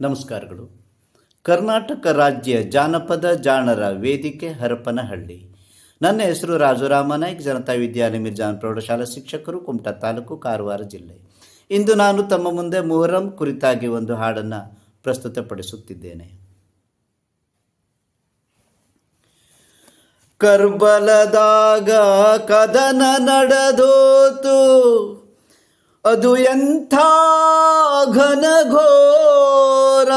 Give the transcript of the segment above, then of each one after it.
ನಮಸ್ಕಾರಗಳು. ಕರ್ನಾಟಕ ರಾಜ್ಯ ಜಾನಪದ ಜಾಣರ ವೇದಿಕೆ ಹರಪನಹಳ್ಳಿ. ನನ್ನ ಹೆಸರು ರಾಜುರಾಮ ನಾಯ್ಕ್, ಜನತಾ ವಿದ್ಯಾಲಯ ಮಿರ್ಜಾನ್ ಪ್ರೌಢಶಾಲಾ ಶಿಕ್ಷಕರು, ಕುಮಟಾ ತಾಲೂಕು, ಕಾರವಾರ ಜಿಲ್ಲೆ. ಇಂದು ನಾನು ತಮ್ಮ ಮುಂದೆ ಮೊಹರಂ ಕುರಿತಾಗಿ ಒಂದು ಹಾಡನ್ನು ಪ್ರಸ್ತುತಪಡಿಸುತ್ತಿದ್ದೇನೆ. ಕರ್ಬಲದಾಗ ಕದನ ನಡೆದೋತು ಅದು ಎಂಥ ಘನಘೋರ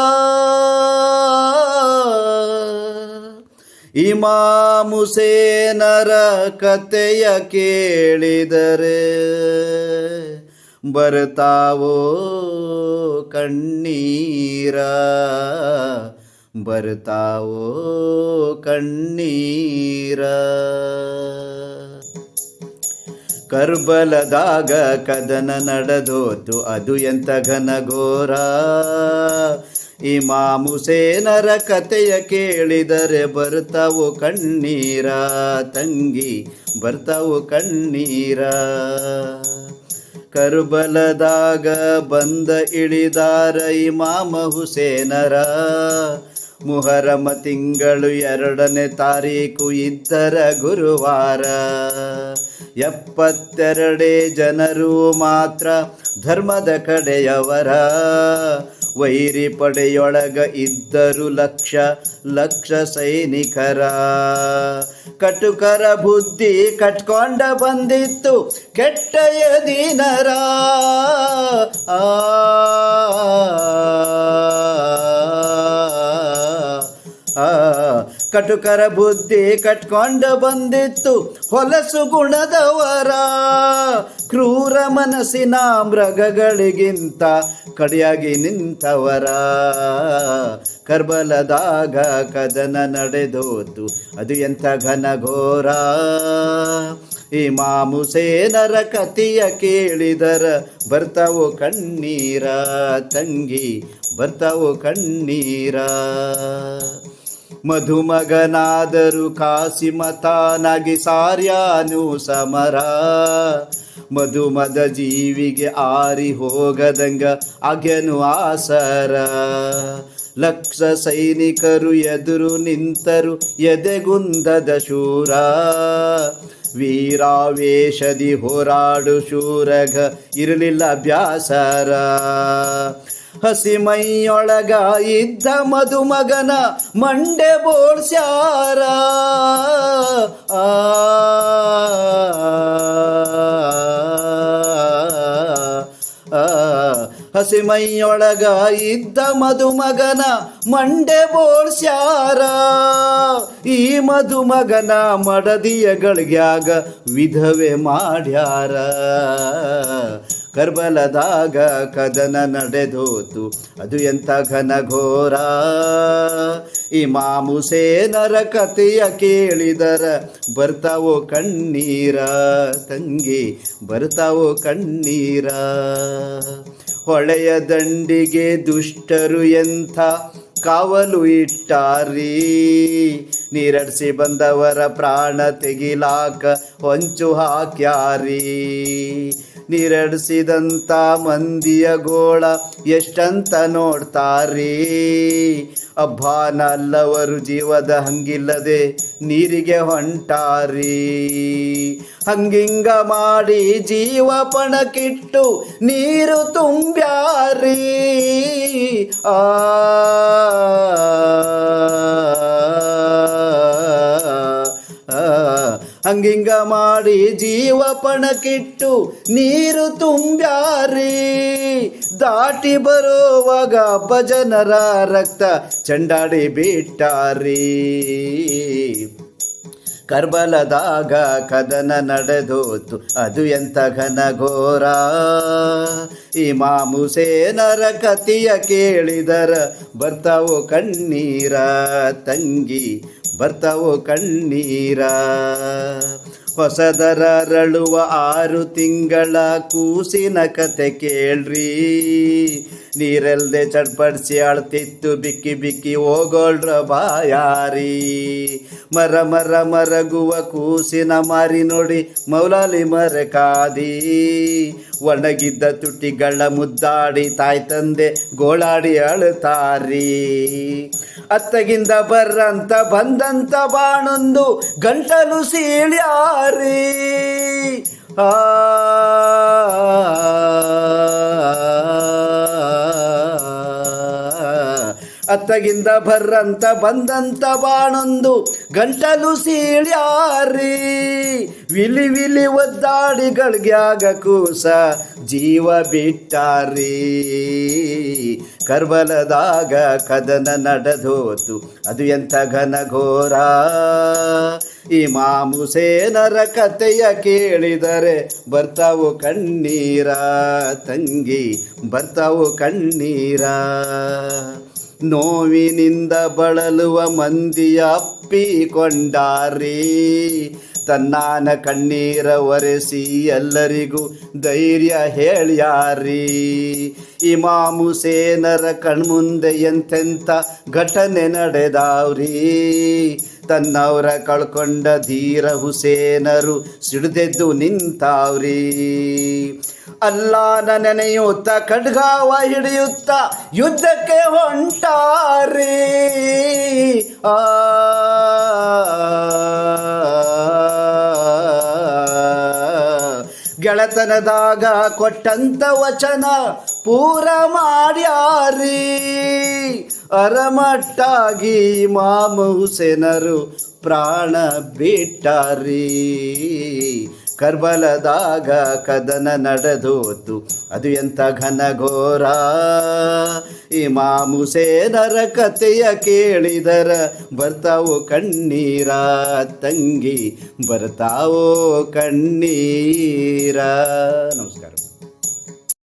ಇಮಾಮುಸೇನರ ಕತೆಯ ಕೇಳಿದರೆ ಬರ್ತಾವೋ ಕಣ್ಣೀರ? ಬರ್ತಾವೋ ಕಣ್ಣೀರ? ಕರ್ಬಲದಾಗ ಕದನ ನಡೆದೋತು ಅದು ಎಂತ ಘನಘೋರ ಈ ಮಾಮುಸೇನರ ಕಥೆಯ ಕೇಳಿದರೆ ಬರ್ತಾವು ಕಣ್ಣೀರ? ತಂಗಿ, ಬರ್ತಾವು ಕಣ್ಣೀರ? ಕರ್ಬಲದಾಗ ಬಂದ ಇಳಿದಾರ ಇಮಾಮ ಹುಸೇನರ ಮುಹರಮ ತಿಂಗಳು ಎರಡನೇ ತಾರೀಕು ಇದ್ದರ ಗುರುವಾರ. ಎಪ್ಪತ್ತೆರಡೇ ಜನರು ಮಾತ್ರ ಧರ್ಮದ ಕಡೆಯವರ. ವೈರಿ ಪಡೆಯೊಳಗ ಇದ್ದರು ಲಕ್ಷ ಲಕ್ಷ ಸೈನಿಕರ. ಕಟುಕರ ಬುದ್ಧಿ ಕಟ್ಕೊಂಡ ಬಂದಿತ್ತು ಕೆಟ್ಟಯ ದಿನರ. ಆ ಕಟುಕರ ಬುದ್ಧಿ ಕಟ್ಕೊಂಡ ಬಂದಿತ್ತು ಹೊಲಸು ಗುಣದವರ. ಕ್ರೂರ ಮನಸ್ಸಿನ ಮೃಗಗಳಿಗಿಂತ ಕಡಿಯಾಗಿ ನಿಂತವರ. ಕರ್ಬಲದಾಗ ಕದನ ನಡೆದೋತು ಅದು ಎಂಥ ಘನಘೋರ ಈ ಮಾಮುಸೇನರ ಕತಿಯ ಕೇಳಿದರ, ಬರ್ತಾವು ಕಣ್ಣೀರ ತಂಗಿ, ಬರ್ತಾವು ಕಣ್ಣೀರ. ಮಧುಮಗನಾದರು ಕಾಸಿಮತಾನಾಗಿ ಸಾರ್ಯಾನು ಸಮರ. ಮಧುಮದ ಜೀವಿಗೆ ಆರಿ ಹೋಗದಂಗ ಅಗೆನು ಆಸರ. ಲಕ್ಷ ಸೈನಿಕರು ಎದುರು ನಿಂತರು ಎದೆಗುಂದದ ಶೂರ. ವೀರಾವೇಶದಿ ಹೋರಾಡು ಶೂರಗ ಇರಲಿಲ್ಲ ಬ್ಯಾಸರ. ಹಸಿಮೈಯೊಳಗ ಇದ್ದ ಮಧುಮಗನ ಮಂಡೆ ಬೋಳ್ಸ್ಯಾರ ಆ. ಹಸಿಮೈಯೊಳಗ ಇದ್ದ ಮಧುಮಗನ ಮಂಡೆ ಬೋಳ್ಸ್ಯಾರ ಈ ಮಧುಮಗನ ಮಡದಿಯ ಗಳಿಗ್ಯಾಗ ವಿಧವೆ ಮಾಡ್ಯಾರ. ಕರ್ಬಲದಾಗ ಕದನ ನಡೆದೋತು. ಅದು ಎಂಥ ಘನಘೋರ ಈ ಮಾಮುಸೇನರ ಕಥೆಯ ಕೇಳಿದರ, ಬರ್ತಾವೋ ಕಣ್ಣೀರ ತಂಗಿ, ಬರ್ತಾವೋ ಕಣ್ಣೀರ? ಹೊಳೆಯ ದಂಡಿಗೆ ದುಷ್ಟರು ಎಂಥ ಕಾವಲು ಇಟ್ಟಾರೀ? ನೀರಡಿಸಿ ಬಂದವರ ಪ್ರಾಣ ತೆಗಿಲಾಕ ಹೊಂಚು ಹಾಕ್ಯಾರಿ. ನೀರಡಿಸಿದಂಥ ಮಂದಿಯ ಗೋಳ ಎಷ್ಟಂತ ನೋಡ್ತಾರೀ. ಅಬ್ಬಾನ ಅಲ್ಲವರು ಜೀವದ ಹಂಗಿಲ್ಲದೆ ನೀರಿಗೆ ಹೊಂಟಾರಿ. ಹಂಗಿಂಗ ಮಾಡಿ ಜೀವ ಪಣಕ್ಕಿಟ್ಟು ನೀರು ತುಂಬ್ಯಾರಿ. ಆ. ಹಂಗಿಂಗ ಮಾಡಿ ಜೀವ ಪಣಕ್ಕಿಟ್ಟು ನೀರು ತುಂಬ್ಯಾರಿ. ದಾಟಿ ಬರುವಾಗ ಭಜನರ ರಕ್ತ ಚಂಡಾಡಿ ಬಿಟ್ಟಾರಿ. ಕರ್ಬಲದಾಗ ಕದನ ನಡೆದೋತು, ಅದು ಎಂಥ ಘನಘೋರ ಇಮಾಮು ಸೇನರ ಕತಿಯ ಕೇಳಿದರ, ಬರ್ತಾವೋ ಕಣ್ಣೀರ ತಂಗಿ, ಬರ್ತಾವೋ ಕಣ್ಣೀರ? ಹೊಸದರ ಅರಳುವ ಆರು ತಿಂಗಳ ಕೂಸಿನ ಕತೆ ಕೇಳ್ರಿ ನೀರೆಲ್ದೆ ಚಡ್ಪಡಿಸಿ ಅಳ್ತಿತ್ತು ಬಿಕ್ಕಿ ಬಿಕ್ಕಿ ಹೋಗೋಳ್ರ ಬಾಯಾರಿ. ಮರ ಮರ ಮರಗುವ ಕೂಸಿನ ಮಾರಿ ನೋಡಿ ಮೌಲಾಲಿ ಮರ ಕಾದಿ. ಒಣಗಿದ್ದ ತುಟಿಗಳ ಮುದ್ದಾಡಿ ತಾಯಿ ತಂದೆ ಗೋಳಾಡಿ ಅಳುತ್ತಾರಿ ಅತ್ತಗಿಂದ ಬರ್ರಂತ ಬಂದಂತ ಬಾಣೊಂದು ಗಂಟಲು ಸೀಳ್ಯಾರಿ. ಆ ಅತ್ತಗಿಂದ ಬರ್ರಂತ ಬಂದಂತ ಬಾಣೊಂದು ಗಂಟಲು ಸೀಳ್ಯಾರಿ. ವಿಲಿ ವಿಲಿ ಒದ್ದಾಡಿಗಳ್ಗ್ಯಾಗ ಕೂಸ ಜೀವ ಬಿಟ್ಟಾರಿ. ಕರ್ಬಲದಾಗ ಕದನ ನಡೆದೋತು, ಅದು ಎಂಥ ಘನಘೋರ ಈ ಮಾಮುಸೇನರ ಕಥೆಯ ಕೇಳಿದರೆ ಬರ್ತಾವು ಕಣ್ಣೀರ ತಂಗಿ, ಬರ್ತಾವು ಕಣ್ಣೀರ. ನೋವಿನಿಂದ ಬಳಲುವ ಮಂದಿಯ ಅಪ್ಪಿಕೊಂಡಾರಿ ತನ್ನಾನ ಕಣ್ಣೀರ ಒರೆಸಿ ಎಲ್ಲರಿಗೂ ಧೈರ್ಯ ಹೇಳ್ಯಾರಿ. ಇಮಾಮು ಸೇನರ ಕಣ್ಮುಂದೆ ಎಂತೆಂಥ ಘಟನೆ ನಡೆದಾವ್ರಿ. ತನ್ನವರ ಕಳ್ಕೊಂಡ ಧೀರ ಹುಸೇನರು ಸಿಡಿದೆದ್ದು ನಿಂತಾವ್ರಿ ಅಲ್ಲಾನ ನೆನೆಯುತ್ತ ಖಡ್ಗಾವ ಹಿಡಿಯುತ್ತ ಯುದ್ಧಕ್ಕೆ ಹೊಂಟಾರಿ ಆ ಗೆಳತನದಾಗ ಕೊಟ್ಟಂತ ವಚನ ಪೂರ ಮಾಡ್ಯಾರಿ ಅರಮಟ್ಟಾಗಿ ಮಾಮ ಹುಸೇನರು ಪ್ರಾಣ ಬಿಟ್ಟಾರಿ. ಕರ್ಬಲದಾಗ ಕದನ ನಡೆದೋತು, ಅದು ಎಂಥ ಘನಘೋರ ಈ ಮಾಮುಸೇನರ ಕಥೆಯ ಕೇಳಿದರ, ಬರ್ತಾವು ಕಣ್ಣೀರ ತಂಗಿ, ಬರ್ತಾವೋ ಕಣ್ಣೀರ. ನಮಸ್ಕಾರ.